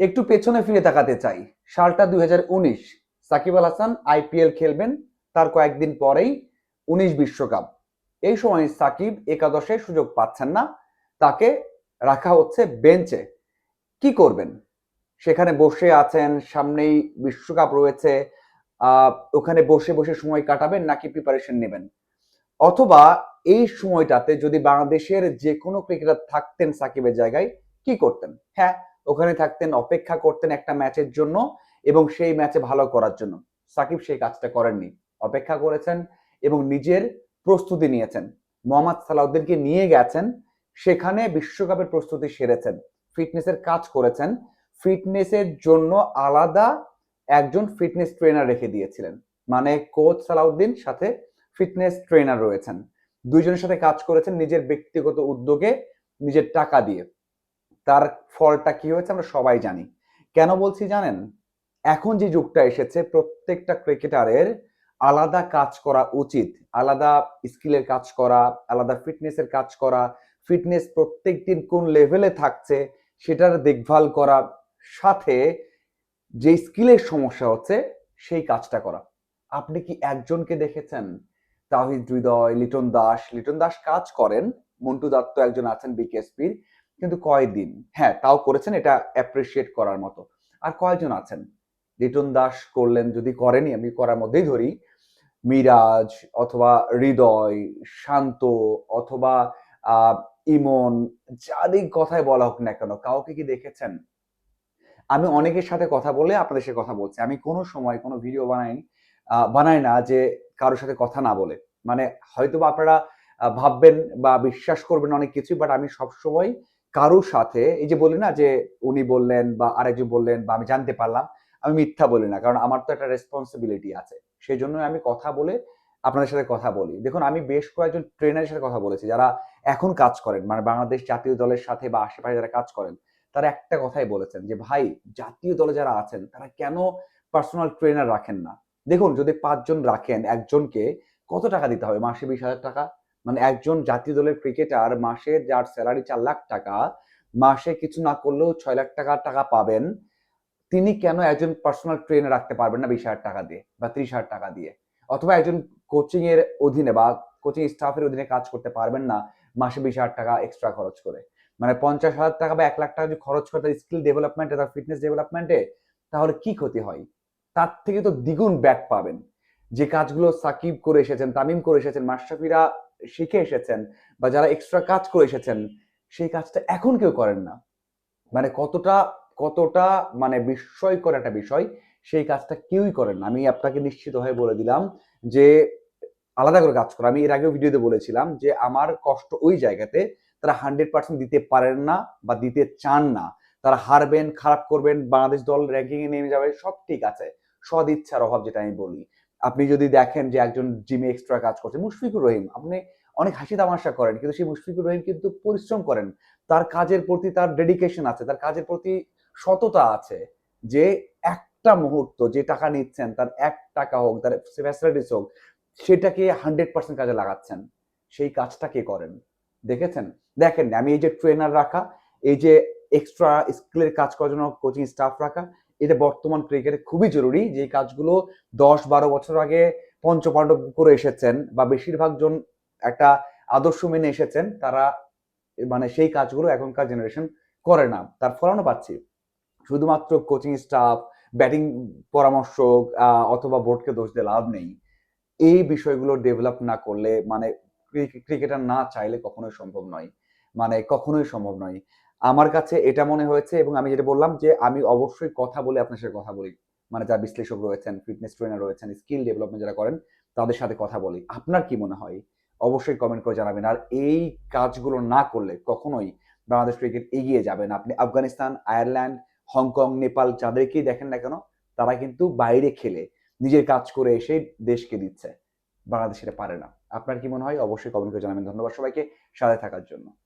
একটু পেছনে ফিরে তাকাতে চাই। সালটা দুই সাকিব আল হাসান আইপিএল খেলবেন, তার কয়েকদিন পরেই উনিশ বিশ্বকাপ। এই সময় সাকিব একাদশে সুযোগ পাচ্ছেন না, তাকে রাখা হচ্ছে বেঞ্চে। কি করবেন? সেখানে বসে আছেন, সামনেই বিশ্বকাপ রয়েছে ওখানে বসে বসে সময় কাটাবেন নাকি প্রিপারেশন নেবেন? অথবা এই সময়টাতে যদি বাংলাদেশের যে কোনো ক্রিকেটার থাকতেন সাকিবের জায়গায়, কি করতেন? হ্যাঁ ওখানে থাকতেন, অপেক্ষা করতেন একটা ম্যাচের জন্য এবং সেই ম্যাচে ভালো করার জন্য। সাকিব সেই কাজটা করেননি। অপেক্ষা করেছেন এবং নিজের প্রস্তুতি নিয়েছেন। মোহাম্মদ সালাউদ্দিনকে নিয়ে গেছেন, সেখানে বিশ্বকাপের প্রস্তুতি সেরেছেন। ফিটনেসের কাজ করেছেন। ফিটনেসের জন্য আলাদা একজন ফিটনেস ট্রেনার রেখে দিয়েছিলেন। মানে কোচ সালাউদ্দিন, সাথে ফিটনেস ট্রেনার রয়েছেন। দুইজনের সাথে কাজ করেছেন নিজের ব্যক্তিগত উদ্যোগে, নিজের টাকা দিয়ে। তার ফলটা কি হয়েছে আমরা সবাই জানি। কেন বলছি জানেন? এখন যে যুগটা এসেছে, প্রত্যেকটা ক্রিকেটারের আলাদা কাজ করা উচিত। আলাদা স্কিলের কাজ করা, আলাদা ফিটনেসের কাজ করা, ফিটনেস প্রত্যেক দিন কোন লেভেলে থাকছে সেটার দেখভাল করা, সাথে যে স্কিলের সমস্যা হচ্ছে সেই কাজটা করা। আপনি কি একজনকে দেখেছেন? তাহিদ হৃদয়, লিটন দাস। লিটন দাস কাজ করেন, মন্টু দত্ত একজন আছেন বিকেএসপির কিন্তু কয়দিন? হ্যাঁ তাও করেছেন, এটা অ্যাপ্রিসিয়েট করার মতো। আর কয়জন আছেন? লিটন দাস করলেন, যদি করেনি, আমি করার মধ্যেই ধরি। মিরাজ, অথবা হৃদয়, শান্ত, অথবা ইমন যারই কথাই বলা হোক না কেন, কাউকে কি দেখেছেন? আমি অনেকের সাথে কথা বলে আপনাদের সাথে কথা বলছি। আমি কোনো সময় কোনো ভিডিও বানাই বানাই না যে কারোর সাথে কথা না বলে। মানে হয়তো আপনারা ভাববেন বা বিশ্বাস করবেন অনেক কিছু বাট আমি সবসময় কারোর সাথে, এই যে বলি না যে উনি বললেন বা আরেকজন বললেন বা আমি জানতে পারলাম, আমি মিথ্যা বলি না, কারণ আমার তো একটা রেসপন্সিবিলিটি আছে। সেই জন্য আমি কথা বলে আপনাদের সাথে কথা বলি। দেখুন, আমি বেশ কয়েকজন ট্রেনারের সাথে কথা বলেছি, যারা এখন কাজ করেন মানে বাংলাদেশ জাতীয় দলের সাথে বা আশেপাশে যারা কাজ করেন, তারা একটা কথাই বলেছেন যে, ভাই, জাতীয় দলে যারা আছেন, তারা কেন পার্সোনাল ট্রেনার রাখেন না? দেখুন, যদি পাঁচজন রাখেন একজনকে, কত টাকা দিতে হবে? মাসে বিশ হাজার টাকা? মানে একজন জাতীয় দলের ক্রিকেটার মাসে যার স্যালারি চার লাখ টাকা, মাসে কিছু না করলেও ছয় লাখ টাকা টাকা পাবেন। তিনি কেন একজন পার্সোনাল ট্রেনার রাখতে পারবেন না বিশ হাজার টাকা দিয়ে বা ত্রিশ হাজার টাকা দিয়ে? অথবা একজন কোচিং এর অধীনে বা কোচিং স্টাফের অধীনে কাজ করতে পারবেন না মাসে বিশ হাজার টাকা এক্সট্রা খরচ করে। মানে পঞ্চাশ হাজার টাকা বা এক লাখ টাকা যদি খরচ করে তার স্কিল ডেভেলপমেন্টে তার ফিটনেস ডেভেলপমেন্টে তাহলে কি ক্ষতি হয়? তার থেকে তো দ্বিগুণ ব্যাক পাবেন। যে কাজগুলো সাকিব করে এসেছেন, তামিম করে এসেছেন, মাশরাফিরা শিখে এসেছেন বা যারা এক্সট্রা কাজ করে এসেছেন, সেই কাজটা এখন কেউ করেন না। মানে কতটা কতটা মানে বিস্ময়কর একটা বিষয়, সেই কাজটা কেউই করেন আমি আপনাকে নিশ্চিত হয়ে বলে দিলাম যে, আলাদা করে কাজ করা। আমি এর আগেও ভিডিওতে বলেছিলাম যে, আমার কষ্ট ওই জায়গাতে তারা হান্ড্রেড পার্সেন্ট দিতে পারেন না বা দিতে চান না। তারা হারবেন, খারাপ করবেন, বাংলাদেশ দল র্যাঙ্কিং এ নেমে যাবে, সব ঠিক আছে। সদ ইচ্ছার অভাব যেটা আমি বলি। আপনি যদি দেখেন যে একজন জিমে এক্সট্রা কাজ করছে, মুশফিকুর রহিম, আপনি অনেক হাসি তামাশা করেন, কিন্তু সেই মুশফিকুর রহিম কিন্তু পরিশ্রম করেন। তার কাজের প্রতি তার ডেডিকেশন আছে, তার কাজের প্রতি সততা আছে যে একটা মুহূর্ত যে টাকা নিচ্ছেন, তার এক টাকা হোক, তার ফ্যাসিলিটিস হোক, সেটাকে হান্ড্রেড পার্সেন্ট কাজে লাগাচ্ছেন। সেই কাজটা কে করেন? দেখেছেন? দেখেন আমি এই যে ট্রেনার রাখা, এই যে এক্সট্রা স্কিলের কাজ করার জন্য কোচিং স্টাফ রাখা এটা বর্তমান ক্রিকেটে খুবই জরুরি যে কাজগুলো দশ বারো বছর আগে পঞ্চপাণ্ডব করে এসেছেন বা বেশিরভাগ জন একটা আদর্শ মেনে এসেছেন, তারা মানে সেই কাজগুলো এখনকার জেনারেশন করে না। তার ফলানো পাচ্ছি। শুধুমাত্র কোচিং স্টাফ ব্যাটিং পরামর্শক অথবা বোর্ডকে দোষ দিয়ে লাভ নেই। এই বিষয়গুলো ডেভেলপ না করলে মানে ক্রিকেটার না চাইলে কখনোই সম্ভব নয়। মানে কখনোই সম্ভব নয়। আমার কাছে এটা মনে হয়েছে এবং আমি যেটা বললাম যে আমি অবশ্যই কথা বলে আপনার সাথে কথা বলি। মানে যারা বিশ্লেষক রয়েছেন ফিটনেস ট্রেনার রয়েছেন স্কিল ডেভেলপমেন্ট যারা করেন, তাদের সাথে কথা বলি। আপনার কি মনে হয়? অবশ্যই কমেন্ট করে জানাবেন। আর এই কাজগুলো না করলে কখনোই বাংলাদেশ ক্রিকেট এগিয়ে যাবে না। আপনি Afghanistan, Ireland, Hong Kong, Nepal যাদেরকেই দেখেন না কেন, তারা কিন্তু বাইরে খেলে, নিজের কাজ করে এসে দেশকে দিচ্ছে। বাংলাদেশ এটা পারে না। আপনার কি মনে হয়? অবশ্যই কমেন্ট করে জানাবেন। ধন্যবাদ সবাইকে। সাথে থাকার জন্য।